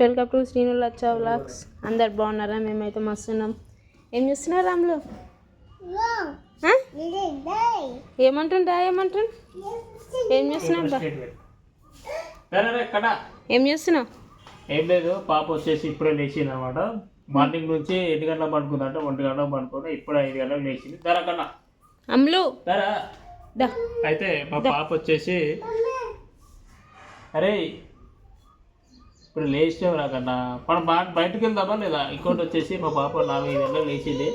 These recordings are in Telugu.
Welcome to Srinu Lachcha vlogs. అందరు బాగున్నారా? మేమైతే మస్తున్నాం. ఏం చేస్తున్నారు రాములు? ఏమంటుండ్రా ఏమంటుండు ఏం చేస్తున్నావు ఏం చేస్తున్నావు? ఏం లేదు పాప వచ్చేసి ఇప్పుడే లేచింది అనమాట మార్నింగ్ నుంచి ఎన్ని గంటలకు పడుకుందంటే ఒంటి గంటలకు పడుకుంటే ఇప్పుడే ఐదు గంటలకు లేచింది. ధర కన్నా. అమ్ములు. అయితే మా పాప వచ్చేసి అరే ఇప్పుడు లేచావు రాకన్నా మనం బా బయటకు వెళ్దామా లేదా? ఇంకోటి వచ్చేసి మా పాప నాలుగు ఐదు గంటలకు లేచింది.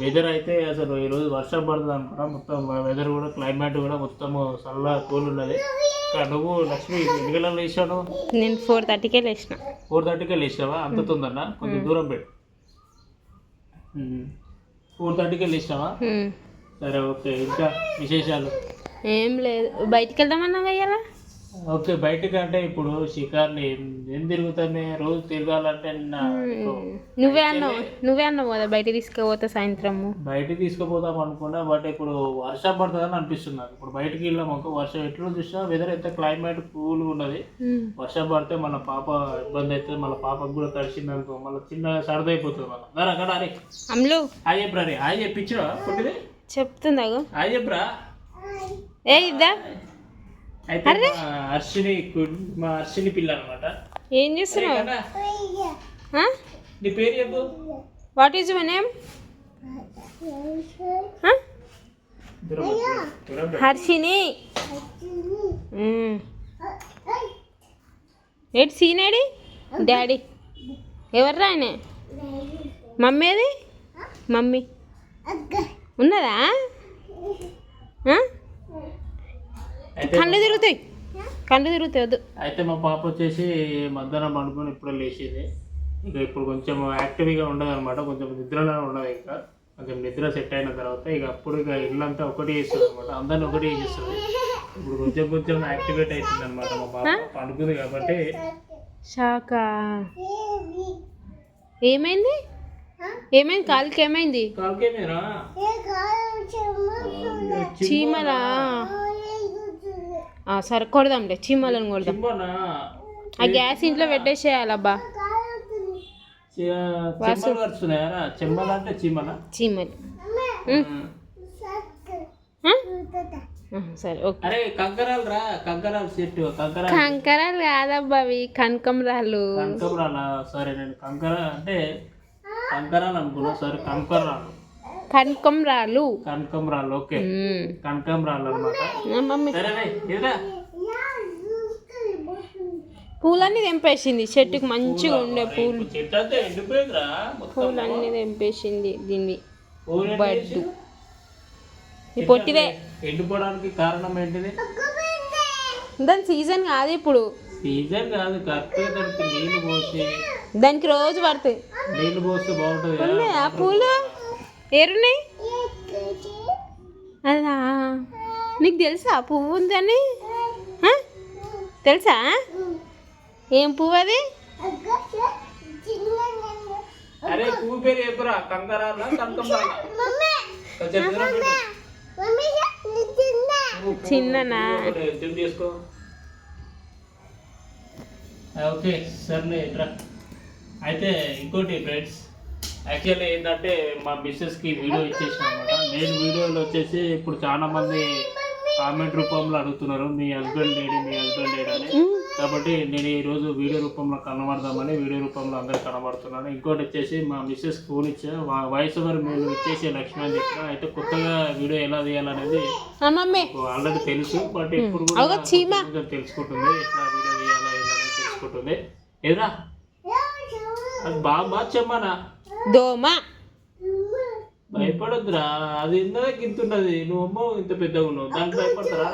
వెదర్ అయితే అసలు ఈరోజు వర్షం పడుతుంది అనుకున్నా. మొత్తం వెదర్ కూడా క్లైమేట్ కూడా మొత్తం చల్ల కూల్ ఉన్నది. నువ్వు లక్ష్మి ఎన్ని గంటలకు లేచావు నేను ఫోర్ థర్టీకే లేచిన. ఫోర్ థర్టీకే లేచావా అంత తొందరన? కొంచెం దూరం పెట్టు. ఫోర్ థర్టీకే లేచావా ఉమ్. సరే ఓకే. ఇంకా విశేషాలు? ఏం లేదు. బయటికి వెళ్దామన్నావు అయ్యారా ఓకే బయటకు అంటే ఇప్పుడు షికార్ని ఏం- తిరుగుతామే? రోజు తిరగాలంటే నా నువ్వే అన్నావు నువ్వే అన్నావు కదా బయట తీసుకుపోతా సాయంత్రము. బయటికి తీసుకుపోదాం అనుకున్నా బట్ ఇప్పుడు వర్షం పడుతుందని అనిపిస్తుంది నాకు ఇప్పుడు బయటికి వెళ్ళాం ఒక వర్షం ఎట్లా చూసినా వెదర్ అయితే క్లైమేట్ కూల్గా ఉన్నది. వర్షం పడితే మన పాప ఇబ్బంది అయితే మన పాపకు కూడా తడిసింది అనుకో మళ్ళీ చిన్న సరదా అయిపోతుంది మళ్ళీ. దాని అక్కడ అరే అమ్ములు. హాయ్ చెప్పరా రే. హాయ్ చెప్పించరా పుట్టిది? చెప్తుందాగు హాయ్ చెప్పరా? ఏ ఇద్దా? అయితే మా హర్షిని కు- మా హర్షిని పిల్ల అనమాట ఏం చేస్తున్నావు? నీ పేరు చెప్పు. What is your name. Harshini. ఏటి సీనేడి డాడీ. ఎవర్రా ఆయన? మమ్మీ అది మమ్మీ. ఉన్నదా? కళ్ళు తిరుగుతాయి. కళ్ళు తిరుగుతాయి వద్దు. అయితే మా పాప వచ్చేసి మధ్యాహ్నం పండుకొని ఇప్పుడు లేచింది. ఇక ఇప్పుడు కొంచెం యాక్టివ్గా ఉండదు అనమాట కొంచెం నిద్రలో ఉండదు ఇంకా. కొంచెం నిద్ర సెట్ అయిన తర్వాత ఇక అప్పుడు ఇక ఇల్లంతా ఒకటి చేస్తుంది అనమాట అందరిని ఒకటి చేస్తుంది. ఇప్పుడు కొంచెం కొంచెం యాక్టివేట్ అవుతుంది అనమాట మా పాప పండుకుంది కాబట్టి. షాకా? ఏమైంది? ఏమైంది? కాలుకి ఏమైంది? కాల్కేమేరా చీమలా? సరే కొడదాంలే చీమలను కొడదాం. ఆ గ్యాస్ ఇంట్లో పెట్టేసేయాలబ్బా. చీమల. సరే ఓకే. కంకరాలు రా కంకరాలు చెట్టు కంకర కంకరాలు కాదబ్బా అవి కనకం రాళ్ళు కంకరాలా? సరే నేను కంకర అంటే కంకరాలు అనుకున్నా సరే కంకరాలు. కనకం రాళ్ళు కనకం రాళ్ళు ఓకే. కనకం రాళ్ళు అనమాట పూలన్నీ తెంపేసింది చెట్టుకి మంచిగా ఉండే పూలు పూలన్నీ తెంపేసింది దీన్ని. బడ్డు. ఈ పొట్టిదే. ఎండిపోవడానికి కారణం ఏంటిది? దాని సీజన్ కాదు ఇప్పుడు. సీజన్ కాదు కరెక్ట్గా దానికి పోసి. దానికి రోజు పడుతుంది నీళ్ళు పోస్తే బాగుంటుంది పూలు? ఏరున్నాయి అదా. నీకు తెలుసా పువ్వు ఉందని? తెలుసా? ఏం పువ్వు అది? అరే పువ్వు పేరు చెప్పురా. కంకరాలా చిన్ననా? చేసుకో. ఓకే సర్లే అయితే ఇంకోటి ఫ్రెండ్స్. యాక్చువల్లీ ఏంటంటే మా మిస్సెస్కి వీడియో ఇచ్చేసిన అనమాట నేను వీడియోలో వచ్చేసి ఇప్పుడు చాలా మంది కామెంట్ రూపంలో అడుగుతున్నారు మీ హస్బెండ్ లేడీ మీ హస్బెండ్ లేడీ అని. కాబట్టి నేను ఈరోజు వీడియో రూపంలో కనబడదామని వీడియో రూపంలో అందరు కనబడుతున్నాను ఇంకోటి వచ్చేసి మా మిస్సెస్ ఫోన్ ఇచ్చా వాయిస్ ఓవర్ మీరు ఇచ్చేసి లక్ష్మి అని చెప్పిన. అయితే కొత్తగా వీడియో ఎలా తీయాలనేది ఆల్రెడీ తెలుసు. బట్ ఇప్పుడు కూడా తెలుసుకుంటుంది ఎట్లా వీడియో తీయాలా తెలుసుకుంటుంది. ఏదా అది బాగా చెమ్మనా? దోమ. భయపడొద్దురా అది ఇంతదే గింతున్నది. నువ్వు అమ్మ ఇంత పెద్దగా ఉన్నావు దానికి భయపడతారా?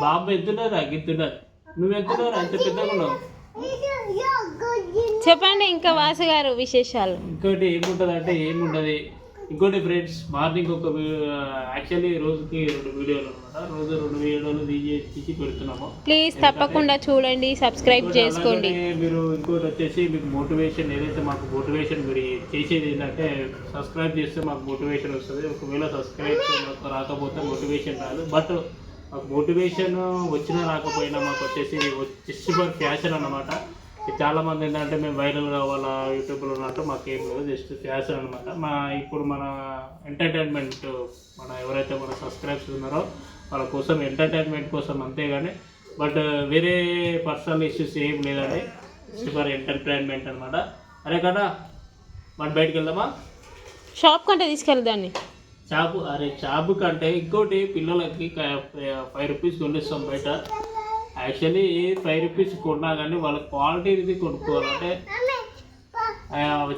బాబు ఎత్తున్నదా గింతున్నది. నువ్వు ఎత్తున్నారా ఇంత పెద్దగా ఉన్నావు. చెప్పండి ఇంకా వాసు గారు విశేషాలు. ఇంకోటి ఏముంటుంది అంటే ఏముండదు? ఇంకోటి ఫ్రెండ్స్ మార్నింగ్ ఒక యాక్చువల్లీ రోజుకి రెండు వీడియోలు అనమాట రోజు రెండు వీడియోలు తీసి పెడుతున్నాము. ప్లీజ్ తప్పకుండా చూడండి సబ్స్క్రైబ్ చేసుకోండి. మీరు ఇంకోటి వచ్చేసి మీకు మోటివేషన్ ఏదైతే మాకు మోటివేషన్ మీరు చేసేది ఏంటంటే సబ్స్క్రైబ్ చేస్తే మాకు మోటివేషన్ వస్తుంది. ఒకవేళ సబ్స్క్రైబ్ మాకు రాకపోతే మోటివేషన్ రాదు. బట్ మాకు మోటివేషన్ వచ్చినా రాకపోయినా మాకు వచ్చేసి జస్ట్ ఫర్ ఫ్యాషన్ అన్నమాట. చాలా మంది ఏంటంటే మేము వైరల్ కావాలా యూట్యూబ్లో ఉన్నట్టు మాకు ఏం లేదు జస్ట్ ఫ్యాషన్ అనమాట మా ఇప్పుడు మన ఎంటర్టైన్మెంట్ మన ఎవరైతే మన సబ్స్క్రైబ్స్ ఉన్నారో వాళ్ళ కోసం ఎంటర్టైన్మెంట్ కోసం అంతేగాని బట్ వేరే పర్సనల్ ఇష్యూస్ ఏం లేదండి. ఫర్ ఎంటర్టైన్మెంట్ అనమాట అరే కదా మన బయటికి వెళ్దామా? షాప్ కంటే తీసుకెళ్దాన్ని చాపు అరే చాపు కంటే ఇంకోటి పిల్లలకి ఫైవ్ రూపీస్ కొనిస్తాం బయట. యాక్చువల్లీ ఫైవ్ రూపీస్ కొన్నా కానీ వాళ్ళ క్వాలిటీది కొనుక్కోవాలంటే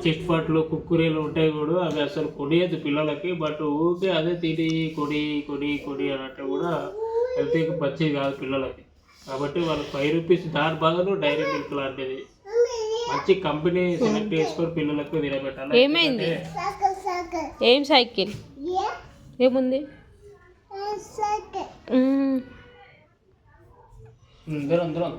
చిట్ పట్లు కుక్కురీలు ఉంటాయి కూడా అవి అసలు కొనియద్దు పిల్లలకి. బట్ ఊరికే అదే తిని కొడి కొడి కొడి అన్నట్టు కూడా హెల్తీకి మంచిది కాదు పిల్లలకి. కాబట్టి వాళ్ళకి ఫైవ్ రూపీస్ దాని బదులు డైరీ మిల్క్ లాంటిది. మంచి కంపెనీ సెలెక్ట్ చేసుకొని పిల్లలకు తినబెట్టాలి. ఏమైంది? ఏం సైకిల్? ఏముంది? మ్మ్. ఉమ్, దూరం దూరం.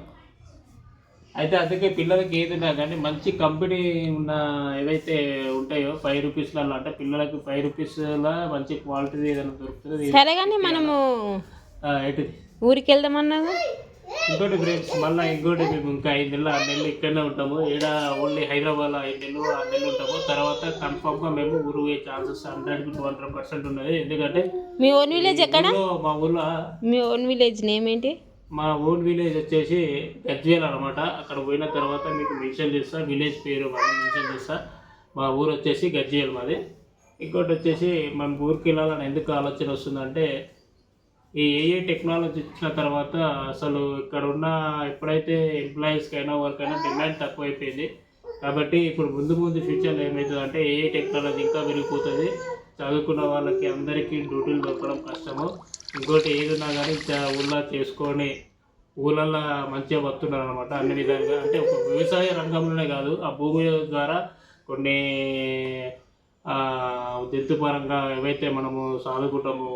అయితే అందుకే పిల్లలకి ఏది ఉన్నా కానీ మంచి కంపెనీ ఉన్న ఏవైతే ఉంటాయో ఫైవ్ రూపీస్లలో అంటే పిల్లలకి ఫైవ్ రూపీస్లో మంచి క్వాలిటీ ఏదైనా దొరుకుతుంది సరే కానీ మనము ఏంటిది? ఊరికి వెళ్దామన్నాగా ఇంకోటి ఫ్రెండ్స్ మళ్ళీ ఇంకోటి మేము ఇంకా ఐదు నెలలు ఆరు నెలలు ఇక్కడనే ఉంటాము. ఈడ ఓన్లీ హైదరాబాద్లో ఐదు నెలలు ఆరు నెలలు ఉంటాము. తర్వాత కన్ఫామ్గా మేము ఊరు పోయే ఛాన్సెస్ హండ్రెడ్కి టూ హండ్రెడ్ పర్సెంట్ ఉన్నది. ఎందుకంటే మీ ఓన్ విలేజ్ ఎక్కడ? మా ఊళ్ళో మీ ఓన్ విలేజ్ నేమ్ ఏంటి? మా ఓన్ విలేజ్ వచ్చేసి గజ్వేల్ అనమాట అక్కడ పోయిన తర్వాత మీకు మెన్షన్ చేస్తా విలేజ్ పేరు మెన్షన్ చేస్తా. మా ఊరు వచ్చేసి గజ్వేల్ మాది. ఇంకోటి వచ్చేసి మన ఊరికి వెళ్ళాలని ఎందుకు ఆలోచన వస్తుందంటే ఈ ఏఏ టెక్నాలజీ వచ్చిన తర్వాత అసలు ఇక్కడ ఉన్న ఎప్పుడైతే ఎంప్లాయీస్కైనా అయినా ఎవరికైనా డిమాండ్ తక్కువైపోయింది. కాబట్టి ఇప్పుడు ముందు ముందు ఫ్యూచర్లో ఏమవుతుంది అంటే ఏఏ టెక్నాలజీ ఇంకా పెరిగిపోతుంది చదువుకున్న వాళ్ళకి అందరికీ డ్యూటీలు దొరకడం కష్టము. ఇంకోటి ఏది ఉన్నా కానీ ఊళ్ళో చేసుకొని ఊళ్ళల్లో మంచిగా బతున్నారు అనమాట అన్ని విధాలుగా అంటే ఒక వ్యవసాయ రంగంలోనే కాదు ఆ భూమి ద్వారా కొన్ని జంతుపరంగా పరంగా ఏవైతే మనము సాదుకుంటాము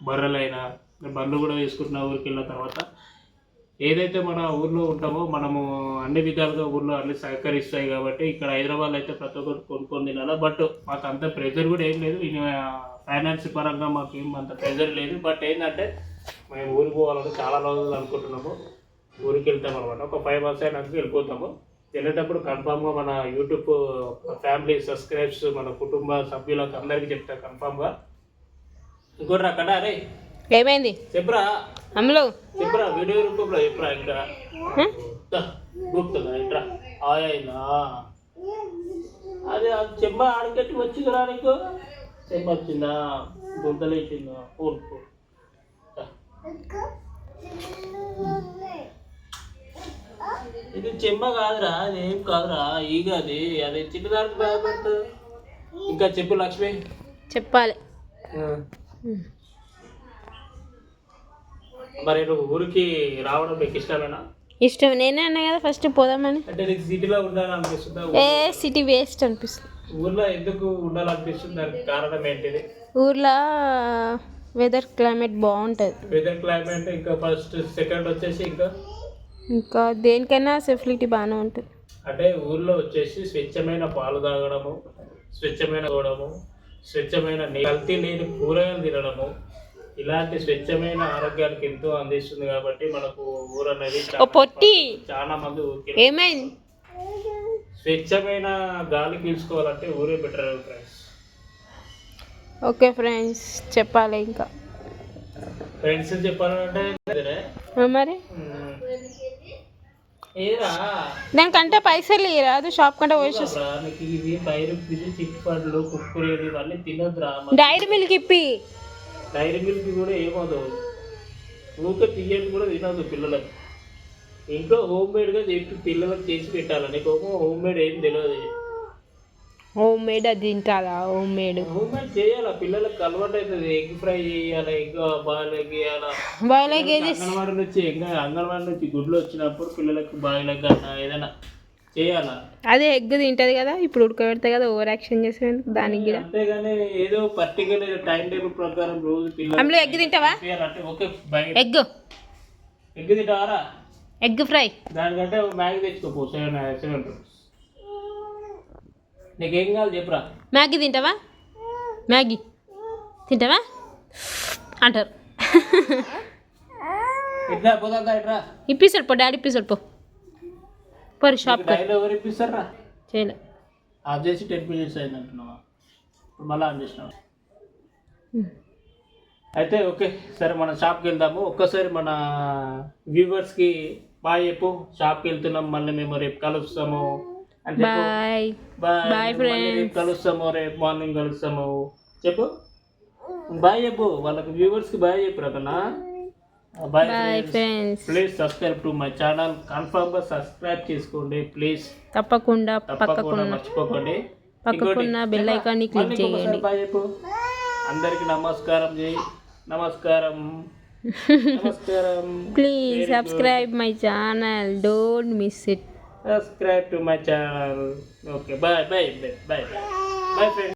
బర్రెలైనా బండ్లు కూడా తీసుకుంటున్న ఊరికి వెళ్ళిన తర్వాత ఏదైతే మన ఊర్లో ఉంటామో మనము అన్ని విధాలుగా ఊర్లో అన్ని సహకరిస్తాయి కాబట్టి ఇక్కడ హైదరాబాద్లో అయితే ప్రతి ఒక్కరు కొనుక్కొని తినాలి. బట్ మాకు అంత ప్రెజర్ కూడా ఏం లేదు. ఫైనాన్స్ పరంగా మాకు ఏం అంత ప్రెజర్ లేదు. బట్ ఏంటంటే మేము ఊరికి పోవాలని చాలా రోజులు అనుకుంటున్నాము. ఊరికి వెళ్తాం అనమాట ఒక ఫైవ్ మంత్స్ అయినాక వెళ్ళిపోతాము. వెళ్ళేటప్పుడు కన్ఫామ్గా మన యూట్యూబ్ ఫ్యామిలీ సబ్స్క్రైబ్స్ మన కుటుంబ సభ్యులకు అందరికీ చెప్తా కన్ఫామ్గా ఇంకోటి రా కదా అరే ఏమైంది? చెప్పరా? అమ్ములు చెప్పరా? వీడియో రూపంలో చెప్పరా ఇంకా? గుర్తుందా ఇట్రా ఆయనా అదే చెంబ ఆడికట్టి వచ్చిందిరా నీకు. చెంబ వచ్చిందా? గుంతలేసిందా ఊరుకు. ఇది చెంబ కాదురా అది ఏం కాదురా ఈగ అది. అది చిన్నదానికి భయపడుతుంది ఇంకా చెప్పు లక్ష్మి. చెప్పాలి. మరి నువ్వు ఊరికి రావడం మీకు ఇష్టమేనా? ఇష్టం. నేనే అన్నా కదా ఫస్ట్ పోదామని. అంటే నీకు సిటీలో ఉండాలనిపిస్తుందా? ఏ సిటీ వేస్ట్ అనిపిస్తుంది. ఊర్లో ఎందుకు ఉండాలనిపిస్తుంది? దానికి కారణం ఏంటిది? ఊర్లో వెదర్ క్లైమేట్ బాగుంటుంది. వెదర్ క్లైమేట్ ఇంకా ఫస్ట్ సెకండ్ వచ్చేసి ఇంకా? ఇంకా దేనికైనా ఫెసిలిటీ బాగానే ఉంటుంది. అంటే ఊర్లో వచ్చేసి స్వచ్ఛమైన పాలు తాగడము స్వచ్ఛమైన చూడము స్వచ్ఛమైన కల్తీ లేని కూరగాయలు తినడము ఇలాంటి స్వచ్ఛమైన ఆరోగ్యానికి ఎంతో అందిస్తుంది కాబట్టి మనకు ఊరు అనేది చాలా- పొట్టి! చాలా మంది ఏమైంది? స్వచ్ఛమైన గాలి పీల్చుకోవాలంటే ఊరే బెటర్ ఫ్రెండ్స్ ఓకే ఫ్రెండ్స్ చెప్పాలి ఇంకా. ఫ్రెండ్స్ చెప్పాలంటే మరి? దానికంటే పైసలు రాదు షాప్ కంటే పోయి డైరీ మిల్క్ ఇప్పి. డైరీ మిల్క్ కూడా ఏమవుదు ఊరికే తీయని కూడా తినదు పిల్లలకు. ఇంట్లో హోమ్ మేడ్గా చెప్పి పిల్లలకు చేసి పెట్టాలి? నీకు హోమ్ మేడ్ ఏం తెలియదు హోమ్ మేడ్ అది తింటారా? హోమ్ మేడ్ హోమ్ మేడ్ చేయాలి? పిల్లలకు అలవాటు అవుతుంది ఎగ్ ఫ్రై చేయాలి? ఎగ్ బాయిల్ ఎగ్ చేయాలి? బాయిల్ ఎగ్ అంగన్వాడి నుంచి ఎగ్ అంగన్వాడి నుంచి గుడ్లు వచ్చినప్పుడు పిల్లలకు బాయిల్ ఎగ్ అన్న ఏదైనా చేయాలా? అదే ఎగ్ తింటది కదా? ఇప్పుడు ఉడకబెడతాయి కదా ఓవర్ యాక్షన్ చేసేందుకు దానికి కూడా. అంతేగాని ఏదో పర్టికులర్ టైం టేబుల్ ప్రకారం రోజు పిల్లలు అందులో ఎగ్ తింటావా? Egg egg తింటావారా? Egg fry. దానికంటే మ్యాగీ తెచ్చుకోపో సెవెన్ సెవెన్ రూపీస్. నీకేం కావాలి చెప్పురా? మ్యాగీ తింటావా? మ్యాగీ. తింటావా? అంటారు. ఇట్లా పోదా ఇట్రా. ఇప్పిస్తాడు పో డాడీ ఇప్పిస్తాడు పో. పరి షాప్ ఎవరు ఇప్పిస్తారా? చేయలే. ఆఫ్ చేసి టెన్ మినిట్స్ అయింది అంటున్నావా? ఇప్పుడు మళ్ళీ ఆన్ చేసినావా? అయితే ఓకే. సరే మన షాప్కి వెళ్దాము. ఒక్కసారి మన వ్యూవర్స్కి బాయ్ చెప్పు షాప్కి వెళ్తున్నాం. మళ్ళీ మేము రేపు కలుస్తాము. బాయ్ బాయ్ రేపు కలుస్తాము. రేపు మార్నింగ్ కలుస్తాము. చెప్పు. బాయ్ చెప్పు వాళ్ళకి వ్యూవర్స్కి బాయ్ చెప్పు రకనా bye friends please subscribe to my channel కన్ఫర్మ్గా సబ్స్క్రైబ్ చేసుకోండి ప్లీజ్ తప్పకుండా తప్పకుండా మర్చిపోకండి. పక్కకున్న బెల్ ఐకాన్ని క్లిక్ మళ్ళీ ఇంకొకసారి చేయండి. అందరికి నమస్కారం చేయి నమస్కారం. Namaskaram. Please Very subscribe good. my channel. Don't miss it. Subscribe to my channel. Okay, bye, bye, bye, bye, bye, friend.